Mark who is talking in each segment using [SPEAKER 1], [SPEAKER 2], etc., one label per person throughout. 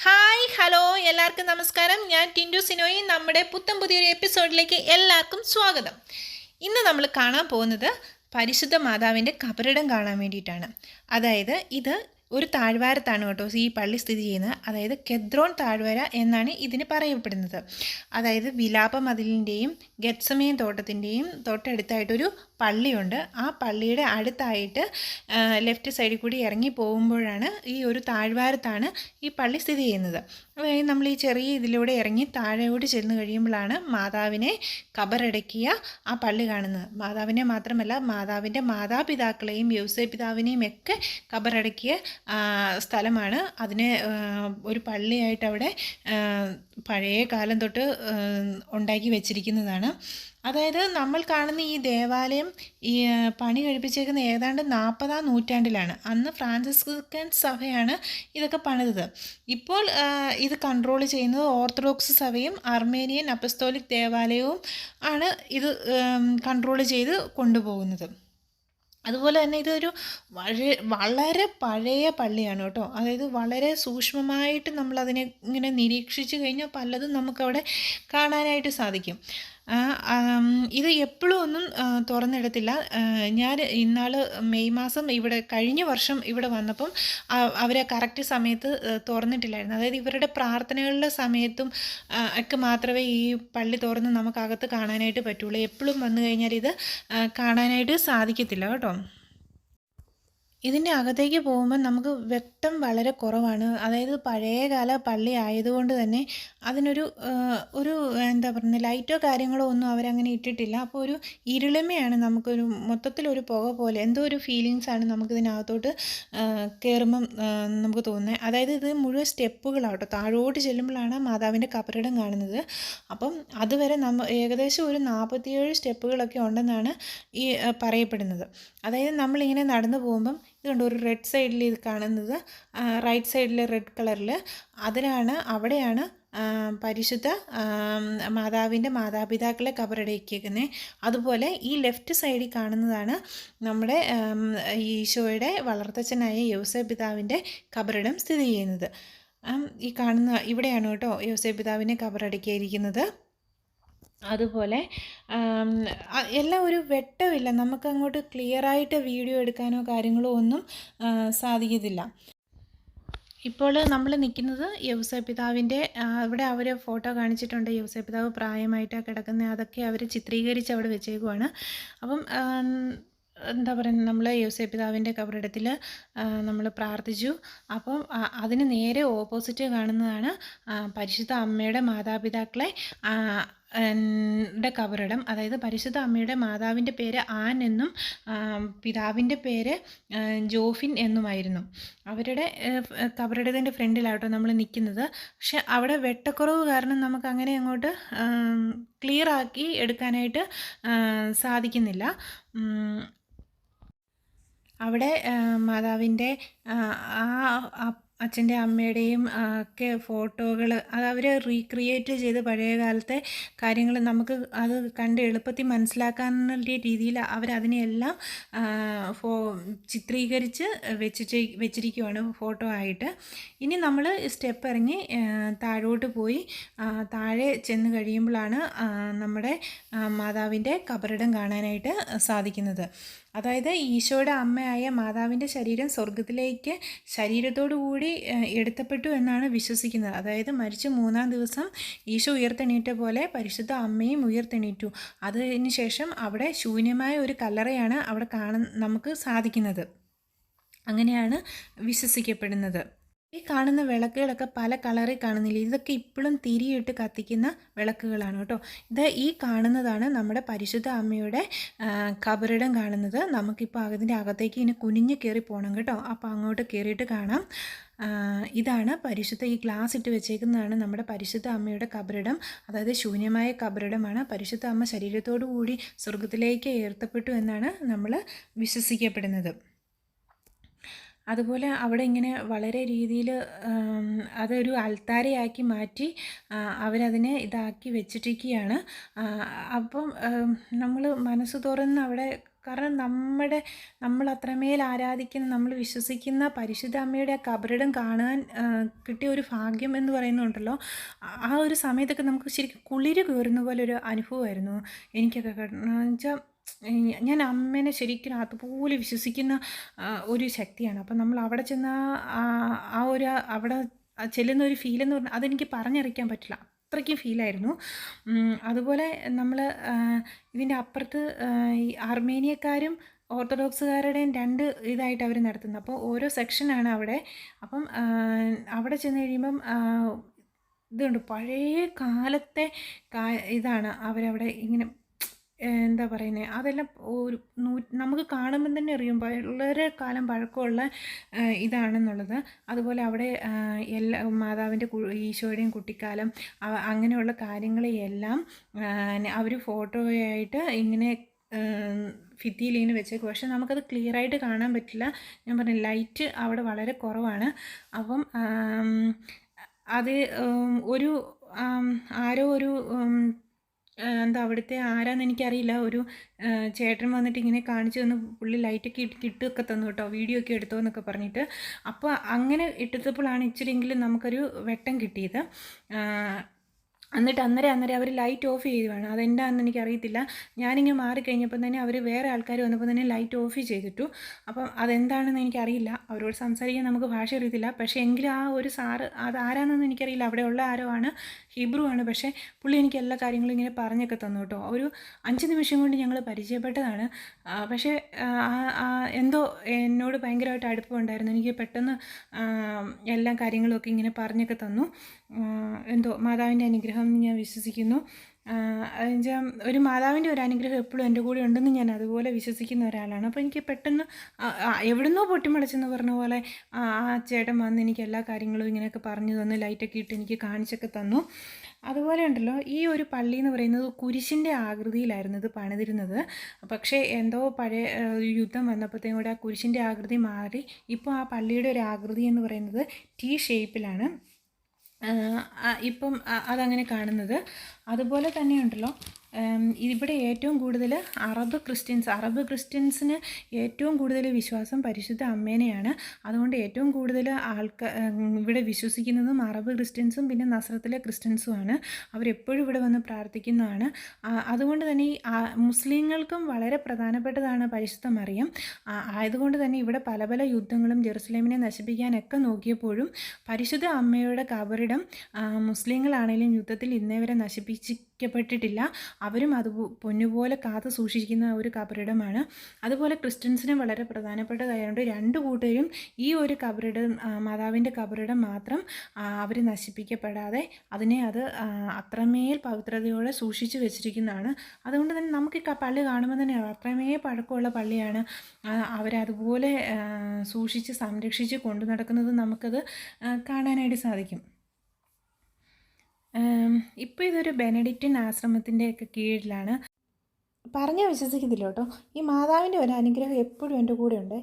[SPEAKER 1] Hi hello എല്ലാവർക്കും നമസ്കാരം. ഞാൻ ടിൻഡു സിനോയി. നമ്മുടെ പുത്തൻ പുതിയൊരു എപ്പിസോഡിലേക്ക് എല്ലാവർക്കും സ്വാഗതം. ഇന്ന് നമ്മൾ കാണാൻ പോകുന്നത് പരിശുദ്ധ മാതാവിന്റെ കബറിടം കാണാൻ വേണ്ടിയിട്ടാണ്. അതായത് ഇത് ഒരു താഴ്വാരത്താണ് കേട്ടോ ഈ പള്ളി സ്ഥിതി ചെയ്യുന്നത്. അതായത് കെദ്രോൺ താഴ്വര എന്നാണ് ഇതിന് പറയപ്പെടുന്നത്. അതായത് വിലാപ മതിലിന്റെയും ഗത്സമയം തോട്ടത്തിന്റെയും തൊട്ടടുത്തായിട്ടൊരു പള്ളിയുണ്ട്. ആ പള്ളിയുടെ അടുത്തായിട്ട് ലെഫ്റ്റ് സൈഡിൽ കൂടി ഇറങ്ങി പോകുമ്പോഴാണ് ഈ ഒരു താഴ്വാരത്താണ് ഈ പള്ളി സ്ഥിതി ചെയ്യുന്നത്. അതായത് നമ്മൾ ഈ ചെറിയ ഇതിലൂടെ ഇറങ്ങി താഴെയോട് ചെന്ന് കഴിയുമ്പോഴാണ് മാതാവിനെ കബറടക്കിയ ആ പള്ളി കാണുന്നത്. മാതാവിനെ മാത്രമല്ല മാതാവിന്റെ മാതാപിതാക്കളെയും വ്യവസായ പിതാവിനെയും ഒക്കെ കബറടക്കിയ സ്ഥലമാണ്. അതിനെ ഒരു പള്ളിയായിട്ട് അവിടെ പഴയ കാലം തൊട്ട് ഉണ്ടാക്കി വെച്ചിരിക്കുന്നതാണ്. അതായത് നമ്മൾ കാണുന്ന ഈ ദേവാലയം ഈ പണി കഴിപ്പിച്ചേക്കുന്ന ഏതാണ്ട് നാൽപ്പതാം നൂറ്റാണ്ടിലാണ്. അന്ന് ഫ്രാൻസിസ്കൻ സഭയാണ് ഇതൊക്കെ പണിതത്. ഇപ്പോൾ ഇത് കൺട്രോൾ ചെയ്യുന്നത് ഓർത്തഡോക്സ് സഭയും അർമേനിയൻ അപ്പസ്തോലിക് ദേവാലയവും ആണ് ഇത് കൺട്രോൾ ചെയ്ത് കൊണ്ടുപോകുന്നത്. അതുപോലെ തന്നെ ഇതൊരു വളരെ വളരെ പഴയ പള്ളിയാണ് കേട്ടോ. അതായത് വളരെ സൂക്ഷ്മമായിട്ട് നമ്മളതിനെ ഇങ്ങനെ നിരീക്ഷിച്ച് കഴിഞ്ഞാൽ പലതും നമുക്കവിടെ കാണാനായിട്ട് സാധിക്കും. ഇത് എപ്പോഴും ഒന്നും തുറന്നിടത്തില്ല. ഞാൻ ഇന്നാൾ മെയ് മാസം ഇവിടെ കഴിഞ്ഞ വർഷം ഇവിടെ വന്നപ്പം അവരെ കറക്റ്റ് സമയത്ത് തുറന്നിട്ടില്ലായിരുന്നു. അതായത് ഇവരുടെ പ്രാർത്ഥനകളുടെ സമയത്തും ഒക്കെ മാത്രമേ ഈ പള്ളി തുറന്ന് നമുക്കകത്ത് കാണാനായിട്ട് പറ്റുള്ളൂ. എപ്പോഴും വന്നു കഴിഞ്ഞാൽ ഇത് കാണാനായിട്ട് സാധിക്കത്തില്ല കേട്ടോ. ഇതിന്റെ അകത്തേക്ക് പോകുമ്പോൾ നമുക്ക് വ്യക്തം വളരെ കുറവാണ്. അതായത് പഴയകാല പള്ളി ആയതുകൊണ്ട് തന്നെ അതിനൊരു ഒരു എന്താ പറയുന്നത് ലൈറ്റോ കാര്യങ്ങളോ ഒന്നും അവരങ്ങനെ ഇട്ടിട്ടില്ല. അപ്പോൾ ഒരു ഇരുളിമയാണ് നമുക്കൊരു മൊത്തത്തിലൊരു പുക പോലെ എന്തോ ഒരു ഫീലിങ്സാണ് നമുക്കിതിനകത്തോട്ട് കയറുമ്പം നമുക്ക് തോന്നുന്നത് അതായത് ഇത് മുഴുവൻ സ്റ്റെപ്പുകളാട്ടോ താഴോട്ട് ചെല്ലുമ്പോഴാണ് മാതാവിന്റെ കപ്പറിടം കാണുന്നത്. അപ്പം അതുവരെ നമ്മ ഏകദേശം ഒരു നാൽപ്പത്തിയേഴ് സ്റ്റെപ്പുകളൊക്കെ ഉണ്ടെന്നാണ് ഈ പറയപ്പെടുന്നത്. അതായത് നമ്മളിങ്ങനെ നടന്നു പോകുമ്പം ഇത് കണ്ടോ ഒരു റെഡ് സൈഡിൽ ഇത് കാണുന്നത്. റൈറ്റ് സൈഡിൽ റെഡ് കളറിൽ അതിലാണ് അവിടെയാണ് പരിശുദ്ധ മാതാവിന്റെ മാതാപിതാക്കളെ കബറടക്കിയേക്കുന്നത് അതുപോലെ ഈ ലെഫ്റ്റ് സൈഡിൽ കാണുന്നതാണ് നമ്മുടെ ഈശോയുടെ വളർത്തച്ഛനായ യോസേ പിതാവിന്റെ കബറിടം സ്ഥിതി ചെയ്യുന്നത്. ഈ കാണുന്ന ഇവിടെയാണ് കേട്ടോ യോസേ പിതാവിനെ കബറടക്കിയിരിക്കുന്നത് അതുപോലെ എല്ലാം ഒരു വെട്ടമില്ല. ക്ലിയർ ആയിട്ട് വീഡിയോ എടുക്കാനോ കാര്യങ്ങളോ ഒന്നും സാധിക്കത്തില്ല. ഇപ്പോൾ നമ്മൾ നിൽക്കുന്നത് യൗസ പിതാവിന്റെ അവിടെ അവർ ഫോട്ടോ കാണിച്ചിട്ടുണ്ട്. യൗസ പിതാവ് പ്രായമായിട്ടാണ് കിടക്കുന്നത്. അതൊക്കെ അവർ ചിത്രീകരിച്ച് അവിടെ വെച്ചേക്കുവാണ്. അപ്പം എന്താ പറയുക നമ്മൾ യോസേ പിതാവിന്റെ കബറിടത്തിൽ നമ്മൾ പ്രാർത്ഥിച്ചു. അപ്പം അതിന് നേരെ ഓപ്പോസിറ്റ് കാണുന്നതാണ് പരിശുദ്ധ അമ്മയുടെ മാതാപിതാക്കളെ ന്റെ കവറിടം അതായത് പരിശുദ്ധ അമ്മയുടെ മാതാവിന്റെ പേര് ആൻ എന്നും പിതാവിന്റെ പേര് ജോഫിൻ എന്നുമായിരുന്നു. അവരുടെ കവറിടത്തിന്റെ ഫ്രണ്ടിലാട്ടോ നമ്മൾ നിൽക്കുന്നത്. പക്ഷെ അവിടെ വെട്ടക്കുറവ് കാരണം നമുക്ക് അങ്ങനെ അങ്ങോട്ട് ക്ലിയർ ആക്കി എടുക്കാനായിട്ട് സാധിക്കുന്നില്ല. അവിടെ മാതാവിന്റെ ആ അച്ഛന്റെ അമ്മയുടെയും ഒക്കെ ഫോട്ടോകൾ അത് അവർ റീക്രിയേറ്റ് ചെയ്ത് പഴയ കാലത്തെ കാര്യങ്ങൾ നമുക്ക് അത് കണ്ട് എളുപ്പത്തിൽ മനസ്സിലാക്കാനുള്ള രീതിയിൽ അവരതിനെയെല്ലാം ഫോ ചിത്രീകരിച്ച് വെച്ചിട്ട് വെച്ചിരിക്കുവാണ് ഫോട്ടോ ആയിട്ട്. ഇനി നമ്മൾ സ്റ്റെപ്പ് ഇറങ്ങി താഴോട്ട് പോയി താഴെ ചെന്ന് കഴിയുമ്പോഴാണ് നമ്മുടെ മാതാവിന്റെ കബറിടം കാണാനായിട്ട് സാധിക്കുന്നത്. അതായത് ഈശോയുടെ അമ്മയായ മാതാവിന്റെ ശരീരം സ്വർഗത്തിലേക്ക് ശരീരത്തോടുകൂടി എടുത്തപ്പെട്ടു എന്നാണ് വിശ്വസിക്കുന്നത്. അതായത് മരിച്ച് മൂന്നാം ദിവസം ഈശോ ഉയർത്തെണീറ്റ പോലെ പരിശുദ്ധ അമ്മയും ഉയർത്തെണീറ്റു. അതിന് ശേഷം അവിടെ ശൂന്യമായ ഒരു കല്ലറയാണ് അവിടെ കാണാൻ നമുക്ക് സാധിക്കുന്നത്. അങ്ങനെയാണ് വിശ്വസിക്കപ്പെടുന്നത്. ഈ കാണുന്ന വിളക്കുകളൊക്കെ പല കളറിൽ കാണുന്നില്ല? ഇതൊക്കെ ഇപ്പോഴും തിരിയിട്ട് കത്തിക്കുന്ന വിളക്കുകളാണ് കേട്ടോ. ഇത് ഈ കാണുന്നതാണ് നമ്മുടെ പരിശുദ്ധ അമ്മയുടെ കബറിടം കാണുന്നത്. നമുക്കിപ്പോൾ അതിന്റെ അകത്തേക്ക് ഇനി കുനിഞ്ഞ് കയറി പോകണം കേട്ടോ. അപ്പോൾ അങ്ങോട്ട് കയറിയിട്ട് കാണാം. ഇതാണ് പരിശുദ്ധ ഈ ഗ്ലാസ് ഇട്ട് വെച്ചേക്കുന്നതാണ് നമ്മുടെ പരിശുദ്ധ അമ്മയുടെ കബറിടം. അതായത് ശൂന്യമായ കബറിടമാണ്. പരിശുദ്ധ അമ്മ ശരീരത്തോടു കൂടി സ്വർഗത്തിലേക്ക് ഉയർത്തപ്പെട്ടു എന്നാണ് നമ്മൾ വിശ്വസിക്കപ്പെടുന്നത്. അതുപോലെ അവിടെ ഇങ്ങനെ വളരെ രീതിയിൽ അതൊരു അൾത്താരയാക്കി മാറ്റി അവരതിനെ ഇതാക്കി വെച്ചിട്ടിരിക്കുകയാണ്. അപ്പം നമ്മൾ മനസ്സ് തുറന്ന് അവിടെ കാരണം നമ്മുടെ നമ്മൾ അത്രമേൽ ആരാധിക്കുന്ന നമ്മൾ വിശ്വസിക്കുന്ന പരിശുദ്ധ അമ്മയുടെ ആ കബറിടം കാണാൻ കിട്ടിയ ഒരു ഭാഗ്യം എന്ന് പറയുന്നുണ്ടല്ലോ. ആ- ഒരു സമയത്തൊക്കെ നമുക്ക് ശരിക്കും കുളിര് കയറുന്ന പോലെ ഒരു അനുഭവമായിരുന്നു എനിക്കൊക്കെ. വെച്ചാൽ ഞാൻ അമ്മേനെ ശരിക്കും അതുപോലെ വിശ്വസിക്കുന്ന ഒരു ശക്തിയാണ്. അപ്പം നമ്മൾ അവിടെ ചെന്ന ആ- ഒരു അവിടെ ചെല്ലുന്ന ഒരു ഫീൽ എന്ന് പറഞ്ഞാൽ അതെനിക്ക് പറഞ്ഞറിയിക്കാൻ പറ്റില്ല. അത്രയ്ക്കും ഫീലായിരുന്നു അതുപോലെ നമ്മൾ ഇതിന്റെ അപ്പുറത്ത് ഈ അർമേനിയക്കാരും ഓർത്തഡോക്സുകാരുടെയും രണ്ട് ഇതായിട്ട് അവർ നടത്തുന്നത്. അപ്പോൾ ഓരോ സെക്ഷനാണ് അവിടെ. അപ്പം അവിടെ ചെന്ന് കഴിയുമ്പം ഇതുണ്ട്. പഴയ കാലത്തെ ഇതാണ്. അവരവിടെ ഇങ്ങനെ എന്താ പറയുന്നത് അതെല്ലാം ഒരു നൂ നമുക്ക് കാണുമ്പം തന്നെ അറിയും. വളരെ കാലം പഴക്കമുള്ള ഇതാണെന്നുള്ളത്. അതുപോലെ അവിടെ എല്ലാ മാതാവിന്റെ ഈശോയുടെയും കുട്ടിക്കാലം അങ്ങനെയുള്ള കാര്യങ്ങളെയെല്ലാം അവർ ഫോട്ടോയായിട്ട് ഇങ്ങനെ ഭിത്തിയിൽ ഇങ്ങനെ വെച്ചേക്കും. പക്ഷെ നമുക്കത് ക്ലിയറായിട്ട് കാണാൻ പറ്റില്ല. ഞാൻ പറഞ്ഞു ലൈറ്റ് അവിടെ വളരെ കുറവാണ്. അപ്പം അത് ഒരു ആരോ ഒരു എന്താ അവിടുത്തെ ആരാന്ന് എനിക്കറിയില്ല. ഒരു ചേട്ടൻ വന്നിട്ട് ഇങ്ങനെ കാണിച്ചു തന്നു. പുള്ളി ലൈറ്റൊക്കെ ഇട്ട് ഇട്ടൊക്കെ തന്നു കേട്ടോ. വീഡിയോ ഒക്കെ എടുത്തോ എന്നൊക്കെ പറഞ്ഞിട്ട്. അപ്പോൾ അങ്ങനെ ഇട്ടപ്പോഴാണ് ഇച്ചിരിയെങ്കിലും നമുക്കൊരു വെട്ടം കിട്ടിയത്. എന്നിട്ട് അന്നേരം അന്നേരം അവർ ലൈറ്റ് ഓഫ് ചെയ്യുവാണ് അതെന്താണെന്ന് എനിക്കറിയത്തില്ല. ഞാനിങ്ങനെ മാറിക്കഴിഞ്ഞപ്പോൾ തന്നെ അവർ വേറെ ആൾക്കാർ വന്നപ്പോൾ തന്നെ ലൈറ്റ് ഓഫ് ചെയ്തിട്ടു. അപ്പം അതെന്താണെന്ന് എനിക്കറിയില്ല. അവരോട് സംസാരിക്കാൻ നമുക്ക് ഭാഷ അറിയത്തില്ല. പക്ഷേ എങ്കിലും ആ ഒരു സാറ് അത് ആരാണെന്ന് എനിക്കറിയില്ല. അവിടെയുള്ള ആരോ ആണ്. ഹീബ്രു ആണ് പക്ഷേ പുള്ളി എനിക്ക് എല്ലാ കാര്യങ്ങളും ഇങ്ങനെ പറഞ്ഞൊക്കെ തന്നു കേട്ടോ. ഒരു അഞ്ച് നിമിഷം കൊണ്ട് ഞങ്ങൾ പരിചയപ്പെട്ടതാണ്. പക്ഷേ എന്തോ എന്നോട് ഭയങ്കരമായിട്ട് അടുപ്പമുണ്ടായിരുന്നു എനിക്ക് പെട്ടെന്ന് എല്ലാ കാര്യങ്ങളൊക്കെ ഇങ്ങനെ പറഞ്ഞൊക്കെ തന്നു. എന്തോ മാതാവിന്റെ അനുഗ്രഹം ഞാൻ വിശ്വസിക്കുന്നു. എന്നുവെച്ചാൽ ഒരു മാതാവിന്റെ ഒരു അനുഗ്രഹം എപ്പോഴും എന്റെ കൂടെ ഉണ്ടെന്ന് ഞാൻ അതുപോലെ വിശ്വസിക്കുന്ന ഒരാളാണ്. അപ്പോൾ എനിക്ക് പെട്ടെന്ന് എവിടുന്നോ പൊട്ടിമുളച്ചെന്ന് പറഞ്ഞ പോലെ ആ ചേട്ടൻ വന്ന് എനിക്ക് എല്ലാ കാര്യങ്ങളും ഇങ്ങനെയൊക്കെ പറഞ്ഞു തന്നു ലൈറ്റൊക്കെ ഇട്ട് എനിക്ക് കാണിച്ചൊക്കെ തന്നു. അതുപോലെ ഉണ്ടല്ലോ ഈ ഒരു പള്ളി എന്ന് പറയുന്നത് കുരിശിന്റെ ആകൃതിയിലായിരുന്നു ഇത് പണിതിരുന്നത്. പക്ഷേ എന്തോ പഴയ യുദ്ധം വന്നപ്പോഴത്തേക്കും കൂടെ ആ കുരിശിന്റെ ആകൃതി മാറി. ഇപ്പോൾ ആ പള്ളിയുടെ ഒരു ആകൃതി എന്ന് പറയുന്നത് ടി ഷേപ്പിലാണ് ഇപ്പം അതങ്ങനെ കാണുന്നത്. അതുപോലെ തന്നെയുണ്ടല്ലോ ഇവിടെ ഏറ്റവും കൂടുതൽ അറബ് ക്രിസ്ത്യൻസ് അറബ് ക്രിസ്ത്യൻസിന് ഏറ്റവും കൂടുതൽ വിശ്വാസം പരിശുദ്ധ അമ്മേനെയാണ്. അതുകൊണ്ട് ഏറ്റവും കൂടുതൽ ആൾക്കാർ ഇവിടെ വിശ്വസിക്കുന്നതും അറബ് ക്രിസ്ത്യൻസും പിന്നെ നസ്രത്തിലെ ക്രിസ്ത്യൻസുമാണ്. അവരെപ്പോഴും ഇവിടെ വന്ന് പ്രാർത്ഥിക്കുന്നതാണ്. അതുകൊണ്ട് തന്നെ ഈ മുസ്ലിങ്ങൾക്കും വളരെ പ്രധാനപ്പെട്ടതാണ് പരിശുദ്ധ മറിയം. ആയതുകൊണ്ട് തന്നെ ഇവിടെ പല പല യുദ്ധങ്ങളും ജെറുസലേമിനെ നശിപ്പിക്കാനൊക്കെ നോക്കിയപ്പോഴും പരിശുദ്ധ അമ്മയുടെ കബറിടം മുസ്ലിങ്ങളാണെങ്കിലും യുദ്ധത്തിൽ ഇന്നേ വരെ നശിപ്പിക്കപ്പെട്ടിട്ടില്ല അവരും അത് പൊന്നുപോലെ കാത്തു സൂക്ഷിക്കുന്ന ഒരു കബറിടമാണ്. അതുപോലെ ക്രിസ്ത്യൻസിനും വളരെ പ്രധാനപ്പെട്ട കാര്യമുണ്ട്. രണ്ട് കൂട്ടരും ഈ ഒരു കബറിടം മാതാവിന്റെ കബറിടം മാത്രം അവർ നശിപ്പിക്കപ്പെടാതെ അതിനെ അത് അത്രമേൽ പവിത്രതയോടെ സൂക്ഷിച്ചു വെച്ചിരിക്കുന്നതാണ്. അതുകൊണ്ട് തന്നെ നമുക്ക് പള്ളി കാണുമ്പോൾ തന്നെ അത്രമേ പഴക്കമുള്ള പള്ളിയാണ്. അവരതുപോലെ സൂക്ഷിച്ച് സംരക്ഷിച്ച് കൊണ്ടു നടക്കുന്നത് നമുക്കത് കാണാനായിട്ട് സാധിക്കും. ഇപ്പോൾ ഇതൊരു ബെനഡിക്റ്റിൻ ആശ്രമത്തിന്റെ ഒക്കെ കീഴിലാണ്. പറഞ്ഞാൽ വിശ്വസിക്കത്തില്ല കേട്ടോ. ഈ മാതാവിന്റെ ഒരു അനുഗ്രഹം എപ്പോഴും എന്റെ കൂടെ ഉണ്ട്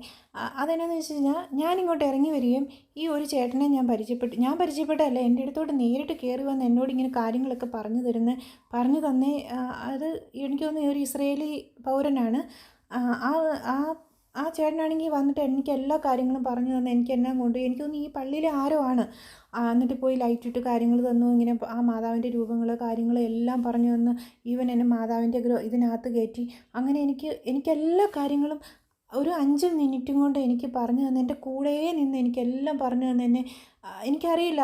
[SPEAKER 1] അതെന്നാന്ന് വെച്ച് കഴിഞ്ഞാൽ ഞാൻ ഇങ്ങോട്ട് ഇറങ്ങി വരികയും ഈ ഒരു ചേട്ടനെ ഞാൻ പരിചയപ്പെട്ടു. ഞാൻ പരിചയപ്പെട്ടല്ല എന്റെ അടുത്തോട്ട് നേരിട്ട് കയറി വന്ന് എന്നോട് ഇങ്ങനെ കാര്യങ്ങളൊക്കെ പറഞ്ഞു തരുന്ന പറഞ്ഞു തന്നേ അത് എനിക്ക് തോന്നുന്നു ഒരു ഇസ്രയേലി പൗരനാണ്. ആ ആ- ആ ചേട്ടനാണെങ്കിൽ വന്നിട്ട് എനിക്ക് എല്ലാ കാര്യങ്ങളും പറഞ്ഞു തന്നു എനിക്ക് എന്നാ കൊണ്ട് എനിക്ക് തോന്നുന്നു ഈ പള്ളിയിലെ ആരോ ആണ് എന്നിട്ട് പോയി ലൈറ്റ് ഇട്ട് കാര്യങ്ങൾ തന്നു ഇങ്ങനെ ആ മാതാവിന്റെ രൂപങ്ങൾ കാര്യങ്ങൾ എല്ലാം പറഞ്ഞു തന്നു ഈവൻ എന്നെ മാതാവിന്റെ ഇതിനകത്ത് കയറ്റി. അങ്ങനെ എനിക്ക് എനിക്ക് എല്ലാ കാര്യങ്ങളും ഒരു അഞ്ച് മിനിറ്റും കൊണ്ട് എനിക്ക് പറഞ്ഞു തന്നെ എന്റെ കൂടെ നിന്ന് എനിക്കെല്ലാം പറഞ്ഞു തന്നെ എന്നെ എനിക്കറിയില്ല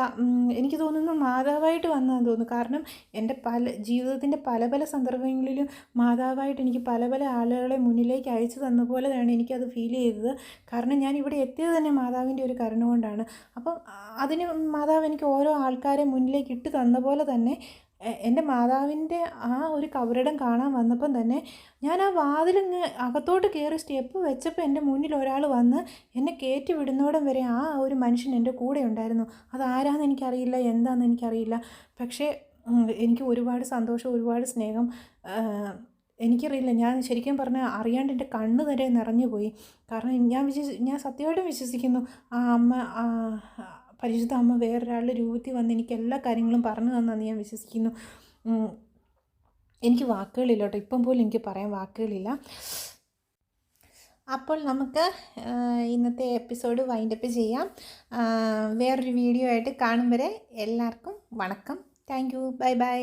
[SPEAKER 1] എനിക്ക് തോന്നുന്നു മാതാവായിട്ട് വന്നതെന്ന് തോന്നുന്നു. കാരണം എന്റെ പല ജീവിതത്തിന്റെ പല പല സന്ദർഭങ്ങളിലും മാതാവായിട്ട് എനിക്ക് പല പല ആളുകളെ മുന്നിലേക്ക് അയച്ചു തന്ന പോലെയാണ് എനിക്കത് ഫീൽ ചെയ്തത്. കാരണം ഞാൻ ഇവിടെ എത്തിയത് തന്നെ മാതാവിന്റെ ഒരു കരുണ കൊണ്ടാണ്. അപ്പം അതിന് മാതാവ് എനിക്ക് ഓരോ ആൾക്കാരെ മുന്നിലേക്ക് ഇട്ട് തന്ന പോലെ തന്നെ എന്റെ മാതാവിന്റെ ആ ഒരു കബറിടം കാണാൻ വന്നപ്പം തന്നെ ഞാൻ ആ വാതിലിങ്ങ് അകത്തോട്ട് കയറി സ്റ്റെപ്പ് വെച്ചപ്പോൾ എന്റെ മുന്നിൽ ഒരാൾ വന്ന് എന്നെ കയറ്റി വിടുന്നോടം വരെ ആ ഒരു മനുഷ്യൻ എന്റെ കൂടെ ഉണ്ടായിരുന്നു. അതാരാന്ന് എനിക്കറിയില്ല എന്താണെന്ന് എനിക്കറിയില്ല. പക്ഷേ എനിക്ക് ഒരുപാട് സന്തോഷം ഒരുപാട് സ്നേഹം എനിക്കറിയില്ല. ഞാൻ ശരിക്കും പറഞ്ഞാൽ അറിയാണ്ട് എന്റെ കണ്ണ് വരെ നിറഞ്ഞു പോയി കാരണം ഞാൻ വിശ്വസി ഞാൻ സത്യമായിട്ടും വിശ്വസിക്കുന്നു. ആ അമ്മ പരിശുദ്ധ അമ്മ വേറൊരാളുടെ രൂപത്തിൽ വന്ന് എനിക്ക് എല്ലാ കാര്യങ്ങളും പറഞ്ഞു തന്നെന്ന് ഞാൻ വിശ്വസിക്കുന്നു. എനിക്ക് വാക്കുകളില്ല കേട്ടോ. ഇപ്പം പോലും എനിക്ക് പറയാൻ വാക്കുകളില്ല. അപ്പോൾ നമുക്ക് ഇന്നത്തെ എപ്പിസോഡ് വൈൻഡപ്പ് ചെയ്യാം. വേറൊരു വീഡിയോ ആയിട്ട് കാണും വരെ എല്ലാവർക്കും വണക്കം. Thank you bye bye